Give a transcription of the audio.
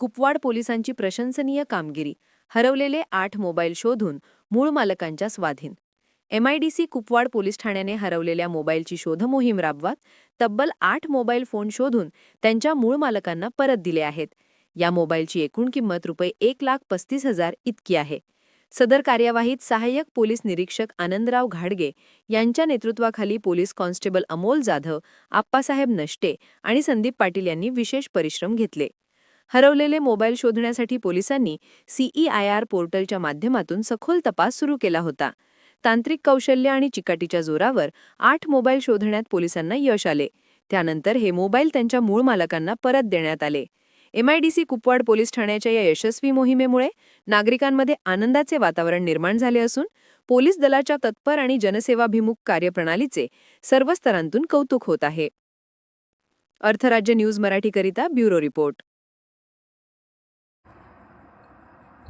कुपवाड पोलिसांची प्रशंसनीय कामगिरी हरवलेले आठ मोबाईल शोधून मूळ मालकांच्या स्वाधीन. एमआयडीसी कुपवाड पोलीस ठाण्याने हरवलेल्या मोबाईलची शोधमोहीम राबवत तब्बल आठ मोबाईल फोन शोधून त्यांच्या मूळ मालकांना परत दिले आहेत. या मोबाईलची एकूण किंमत रुपये एक लाख पस्तीस हजार इतकी आहे. सदर कार्यवाहीत सहाय्यक पोलीस निरीक्षक आनंदराव घाडगे यांच्या नेतृत्वाखाली पोलीस कॉन्स्टेबल अमोल जाधव आप्पासाहेब नष्टे आणि संदीप पाटील यांनी विशेष परिश्रम घेतले. हरवलेले मोबाईल शोधण्यासाठी पोलिसांनी सीईआयआर पोर्टलच्या माध्यमातून सखोल तपास सुरू केला होता. तांत्रिक कौशल्य आणि चिकाटीच्या जोरावर आठ मोबाईल शोधण्यात पोलिसांना यश आले. त्यानंतर हे मोबाईल त्यांच्या मूळ मालकांना परत देण्यात आले. एमआयडीसी कुपवाड पोलीस ठाण्याच्या या यशस्वी मोहिमेमुळे नागरिकांमध्ये आनंदाचे वातावरण निर्माण झाले असून पोलीस दलाच्या तत्पर आणि जनसेवाभिमुख कार्यप्रणालीचे सर्व स्तरांतून कौतुक होत आहे. अर्थराज्य न्यूज मराठीकरिता ब्युरो रिपोर्ट.